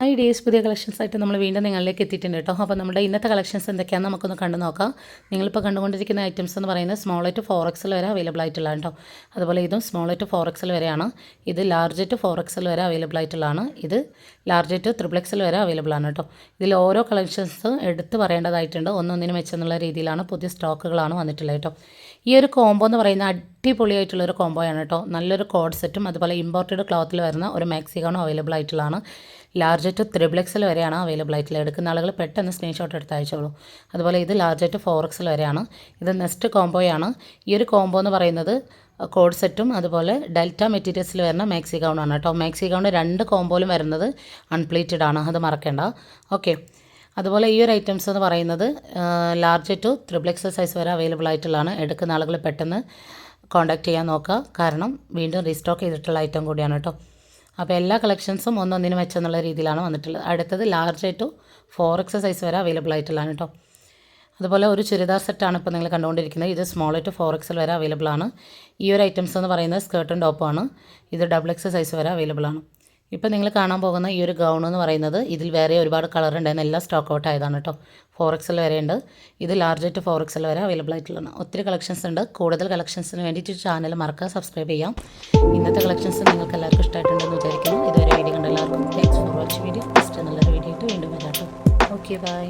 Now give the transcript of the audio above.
Hi days പുതിയ collections ആയിട്ട് നമ്മൾ വീണ്ടും നിങ്ങളിലേക്ക് എത്തിയിട്ടുണ്ട് കേട്ടോ. അപ്പോൾ നമ്മുടെ ഇന്നത്തെ കളക്ഷൻസ് എന്തൊക്കെയാണെന്ന് നമുക്കൊന്ന് കണ്ടു നോക്കാം. നിങ്ങളിപ്പോൾ കണ്ടുകൊണ്ടിരിക്കുന്ന ഐറ്റംസ് എന്ന് പറയുന്നത് സ്മോൾ ടു ഫോർ എക്സൽ വരെ അവൈലബിൾ ആയിട്ടുള്ള കേട്ടോ. അതുപോലെ ഇതും സ്മോൾ ടു ഫോർ എക്സൽ വരെയാണ്. ഇത് ലാർജ് ടു ഫോർ എക്സൽ വരെ അവൈലബിൾ ആയിട്ടുള്ളതാണ്. ഇത് ലാർജ് ടു ത്രിബിൾ എക്സൽ വരെ അവൈലബിൾ ആണ് കേട്ടോ. ഇതിൽ ഓരോ കളക്ഷൻസ് എടുത്ത് പറയേണ്ടതായിട്ടുണ്ട്. ഒന്നൊന്നിനും വെച്ചെന്നുള്ള രീതിയിലാണ് പുതിയ സ്റ്റോക്കുകളാണ് വന്നിട്ടുള്ളത് കേട്ടോ. ഈ ഒരു കോംബോ എന്ന് പറയുന്ന അടിപൊളിയായിട്ടുള്ള ഒരു കോംബോയാണ് കേട്ടോ നല്ലൊരു കോഡ് സെറ്റും അതുപോലെ ഇമ്പോർട്ടഡ് ക്ലോത്തിൽ വരുന്ന ഒരു മാക്സിഗോണും അവൈലബിൾ ആയിട്ടുള്ളതാണ്. ലാർജ് ടു ത്രിബിൾ എക്സൽ വരെയാണ് അവൈലബിൾ ആയിട്ടുള്ളത് എടുക്കുന്ന ആളുകൾ പെട്ടെന്ന് സ്ക്രീൻഷോട്ട് എടുത്ത് അയച്ചോളൂ. അതുപോലെ ഇത് ലാർജ് ടു ഫോർ എക്സൽ വരെയാണ്. ഇത് നെക്സ്റ്റ് കോംബോയാണ് ഈ ഒരു കോംബോ എന്ന് പറയുന്നത് കോഡ് സെറ്റും അതുപോലെ ഡെൽറ്റ മെറ്റീരിയൽസിൽ വരുന്ന മാക്സി ഗൗണാണ് കേട്ടോ മാക്സി രണ്ട് കോംബോയിലും വരുന്നത് അൺപ്ലീറ്റഡ് ആണ്. അത് മറക്കേണ്ട. ഓക്കെ അതുപോലെ ഈ ഒരു ഐറ്റംസ് എന്ന് പറയുന്നത് large to triple XL size വരെ അവൈലബിൾ ആയിട്ടുള്ളതാണ്. എടുക്കുന്ന ആളുകൾ പെട്ടെന്ന് കോൺടാക്ട് ചെയ്യാൻ നോക്കുക. കാരണം വീണ്ടും റീസ്റ്റോക്ക് ചെയ്തിട്ടുള്ള ഐറ്റം കൂടിയാണ് കേട്ടോ. അപ്പോൾ എല്ലാ കളക്ഷൻസും ഒന്നൊന്നിനും വെച്ചെന്നുള്ള രീതിയിലാണ് വന്നിട്ടുള്ളത്. അടുത്തത് large to four X size വരെ അവൈലബിൾ ആയിട്ടുള്ളതാണ് കേട്ടോ. അതുപോലെ ഒരു ചുരിദാർ സെറ്റാണ് ഇപ്പോൾ നിങ്ങൾ കണ്ടുകൊണ്ടിരിക്കുന്നത്. ഇത് സ്മോൾ ടു ഫോർ എക്സൽ വരെ അവൈലബിൾ ആണ്. ഈ ഒരു ഐറ്റംസ് എന്ന് പറയുന്നത് സ്കേർട്ടും ടോപ്പുമാണ് ഇത് ഡബിൾ എക്സ് സൈസ് വരെ അവൈലബിൾ ആണ്. ഇപ്പോൾ നിങ്ങൾ കാണാൻ പോകുന്ന ഈ ഒരു ഗൗൺ എന്ന് പറയുന്നത് ഇതിൽ വേറെ ഒരുപാട് കളർ ഉണ്ടായിരുന്നു എല്ലാം സ്റ്റോക്ക് ഔട്ട് ആയതാണ് കേട്ടോ ഫോർ എക്സൽ വരെ ഉണ്ട്. ഇത് ലാർജ് ടു ഫോർ എക്സൽ വരെ അവൈലബിൾ ആയിട്ടുള്ളതാണ്. ഒത്തിരി കളക്ഷൻസ് ഉണ്ട്. കൂടുതൽ കളക്ഷൻസിന് വേണ്ടിയിട്ട് ചാനൽ മറക്കുക സബ്സ്ക്രൈബ് ചെയ്യാം. ഇന്നത്തെ കളക്ഷൻസ് നിങ്ങൾക്ക് എല്ലാവർക്കും ഇഷ്ടമായിട്ടുണ്ടെന്ന് വിചാരിക്കുന്നു. ഇതുവരെ വീഡിയോ കണ്ട എല്ലാവർക്കും thanks for watch video first നല്ലൊരു വീഡിയോ ആയിട്ട് വീണ്ടും വരാം കേട്ടോ ഓക്കെ ബൈ